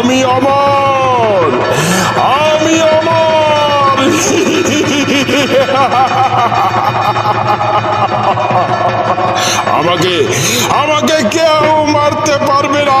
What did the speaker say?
আমি অমর আমি অমর। আমাকে আমাকে কেউ মারতে পারবে না।